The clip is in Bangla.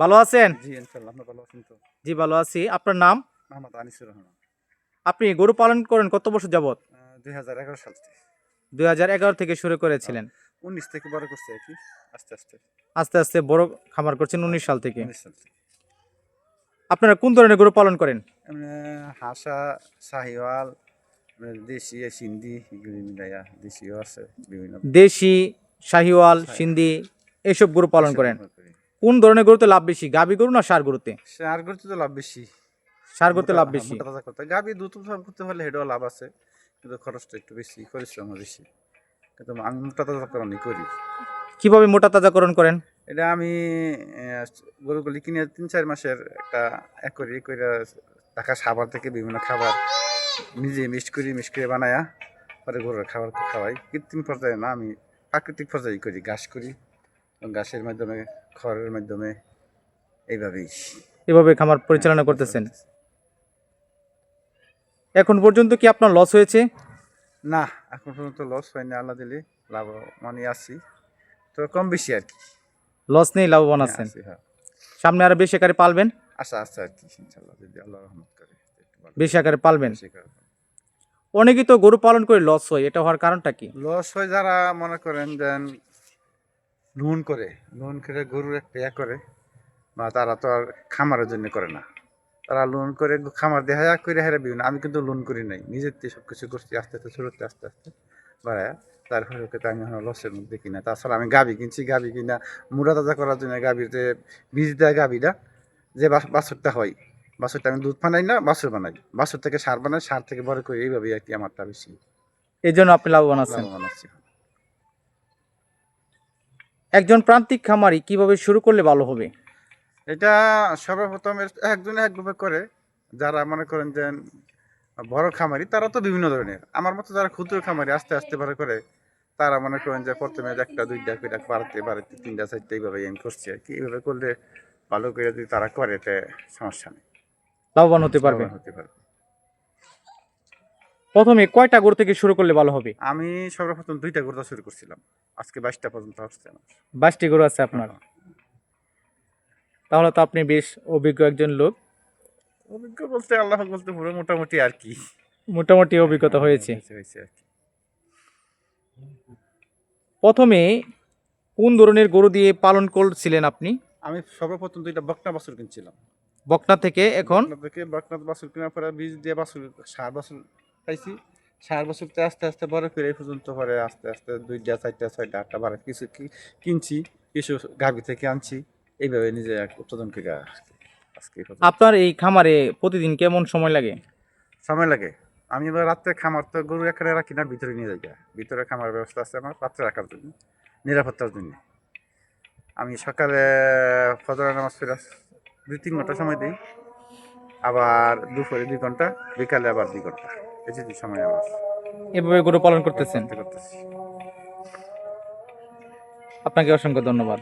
ভালো আছেন? জি আপনি ভালো আছেন তো। জি ভালো আছি। আপনার নাম? মোহাম্মদ আনিসুর রহমান। আপনি গরু পালন করেন কত বছর যাবত দুই হাজার এগারো সাল থেকে। দুই হাজার এগারো থেকে শুরু করেছিলেন। উনিশ থেকে বড় করছে আর কি আস্তে আস্তে। আস্তে আস্তে বড় খামার করছেন উনিশ সাল থেকে। উনিশ সাল থেকে। আপনারা কোন ধরনের গরু পালন করেন? হাসা শাহিওয়াল এমনি দেশি সিন্ধি এগুলি মিলাইয়া দেশিও আছে বিভিন্ন। দেশি শাহিওয়াল সিন্ধি এইসব গরু পালন করেন। কোন ধরনের গরুতে লাভ বেশি গাবি গরু না সার গরুতে? সার গরুতে তো লাভ বেশি। সার গরুতে লাভ বেশি। মোটা তাজা করতে গাভী দুধ উৎপাদন করতে হলে হেডও লাভ আছে কিন্তু খরচটা একটু বেশি পরিশ্রমও বেশি। কিন্তু আমি মোটা তাজা করণই করি। কীভাবে মোটা তাজাকরণ করেন? এটা আমি গরুগুলি কিনে তিন চার মাসের একটা এক করে করে টাকা সাবার থেকে বিভিন্ন খাবার নিজে মিক্স করি মিক্স করে বানায়া পরে গরুর খাবার খাওয়াই। কৃত্রিম পর্যায়ে না আমি প্রাকৃতিক পর্যায়ে করি ঘাস করি। এবং ঘাসের মাধ্যমে খড়ের মাধ্যমে এইভাবেই এভাবে খামার পরিচালনা করতেছেন? এখন পর্যন্ত কি আপনার লস হয়েছে? না এখন পর্যন্ত লস হয়নি আল্লাহ দিলে লাভ মানে আছি। তো কম বেশি আর কি। লস নেই লাভবান আছেন। হ্যাঁ। সামনে আরও বেশি আকারে পালবেন? আশা আছে আর কি ইনশাল্লাহ যদি আল্লাহ রহমত করে বেশি আকারে পালবেন। অনেকেই তো গরু পালন করে লস হয় এটা হওয়ার কারণটা কি? লস হয় যারা মনে করেন দেন লোন করে লোন করে গরুর একটা ইয়া করে বা তারা তো আর খামারের জন্য করে না। তারা লোন করে খামার দেখা করে হেরে বিভিন্ন আমি কিন্তু লোন করি নাই। নিজের দিয়ে সব কিছু করছি আস্তে আস্তে শুরুতে আস্তে আস্তে। বাড়ায় তারপরে ওকে তো আমি এখন লসের মধ্যে কিনা তাছাড়া আমি গাবি কিনছি গাবি কিনা মুড়া তাজা করার জন্য গাবির যে বীজ দেয় গাবিটা যে বাছুরটা হয় বাছুরটা আমি দুধ বানাই না বাছুর বানাই। বাছুর থেকে সার বানাই সার থেকে বড় করি এইভাবেই আর কি আমারটা বেশি। এই জন্য আপনি লাভবান আছেন। লাভবান আছি। একজন প্রান্তিক খামারি কীভাবে শুরু করলে ভালো হবে? এটা সর্বপ্রথম একজন একভাবে করে যারা মনে করেন যে বড় খামারি তারা তো বিভিন্ন ধরনের। আমার মতো যারা ক্ষুদ্র খামারি আস্তে আস্তে বড় করে তারা মনে করেন যে প্রথমে একটা দুইটা করে বাড়াতে বাড়াতে তিনটা চারটে এইভাবে এম করছে আর কি। এইভাবে করলে ভালো করে যদি তারা করে এতে সমস্যা নেই। লাভবান হতে পারবে। হতে পারবে। প্রথমে কয়টা গরু থেকে শুরু করলে ভালো হবে? আমি সর্বপ্রথম দুইটা গরুটা শুরু করছিলাম। আজকে বাইশটা পর্যন্ত আসছে আমার। বাইশটি গরু আছে আপনার? তাহলে তো আপনি বেশ অভিজ্ঞ একজন লোক। অভিজ্ঞ বলতে আল্লাহ বলতে পুরো মোটামুটি আর কি। মোটামুটি অভিজ্ঞতা হয়েছে। হয়েছে হয়েছে আর কি। প্রথমে কোন ধরনের গরু দিয়ে পালন করছিলেন আপনি? আমি সর্বপ্রথম দুইটা বকনা বাছুর কিনছিলাম। বকনা থেকে এখন? বকনা থেকে বকনাথ বাছুর কেনার পরে বীজ দিয়ে বাছুর সার বাছুর পাইছি। সার বাছুরতে আস্তে আস্তে বড় করে এই পর্যন্ত পরে আস্তে আস্তে দুইটা চারটা ছয়টা আটটা বারো কিছু কি- কিনছি কিছু গাভি থেকে আনছি। এইভাবে নিজে উৎপাদন করে আজকে। আপনার এই খামারে প্রতিদিন কেমন সময় লাগে? সময় লাগে। আমি এবার রাত্রে খামার তো গরু এখানে রাখি না ভিতরে নিয়ে যাই ভিতরে খামার ব্যবস্থা আছে আমার রাত্রে রাখার জন্য নিরাপত্তার জন্য। আমি সকালে ফজরের নামাজ ফেরা দুই তিন ঘণ্টা সময় দিই। আবার দুপুরে দুই ঘণ্টা বিকালে আবার দুই ঘণ্টা। এই যে সময় আমার এভাবে গরু পালন করতেছেন? করতেছি। আপনাকে অসংখ্য ধন্যবাদ।